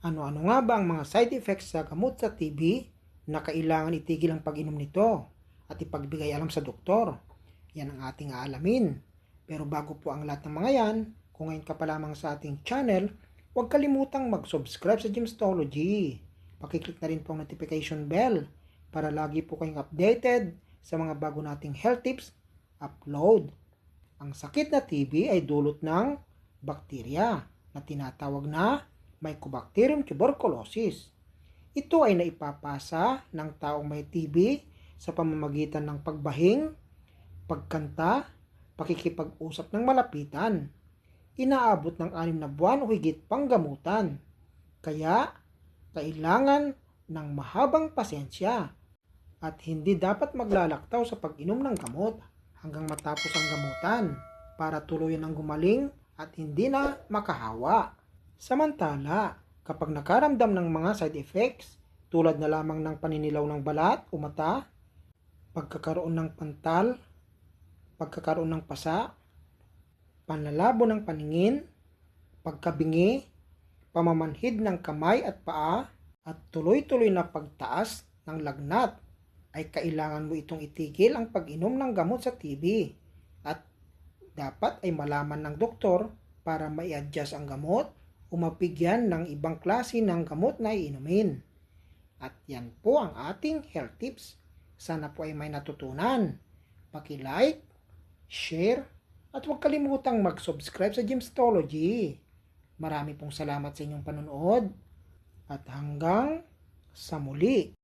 Ano-ano nga ba ang mga side effects sa gamot sa TB na kailangan itigil ang pag-inom nito at ipagbigay alam sa doktor? Yan ang ating aalamin. Pero bago po ang lahat ng mga yan, kung ngayon ka pa lamang sa ating channel, huwag kalimutang mag-subscribe sa Gymstology. Pakiclick na rin po ang notification bell para lagi po kayong updated sa mga bago nating health tips upload. Ang sakit na TB ay dulot ng bakterya na tinatawag na Mycobacterium tuberculosis. Ito ay naipapasa ng taong may TB sa pamamagitan ng pagbahing, pagkanta, pakikipag-usap ng malapitan. Inaabot ng anim na buwan o higit pang gamutan. Kaya, kailangan ng mahabang pasensya at hindi dapat maglalaktaw sa pag-inom ng gamot hanggang matapos ang gamutan para tuluyan ang gumaling at hindi na makahawa. Samantala, kapag nakaramdam ng mga side effects tulad na lamang ng paninilaw ng balat o mata, pagkakaroon ng pantal, pagkakaroon ng pasa, panlalabo ng paningin, pagkabingi, pamamanhid ng kamay at paa, at tuloy-tuloy na pagtaas ng lagnat ay kailangan mo itong itigil ang pag-inom ng gamot sa TB at dapat ay malaman ng doktor para mai-adjust ang gamot o mapigyan ng ibang klase ng gamot na iinumin. At yan po ang ating health tips. Sana po ay may natutunan. Paki-like, share, at huwag kalimutang mag-subscribe sa Gymstology. Marami pong salamat sa inyong panonood. At hanggang sa muli.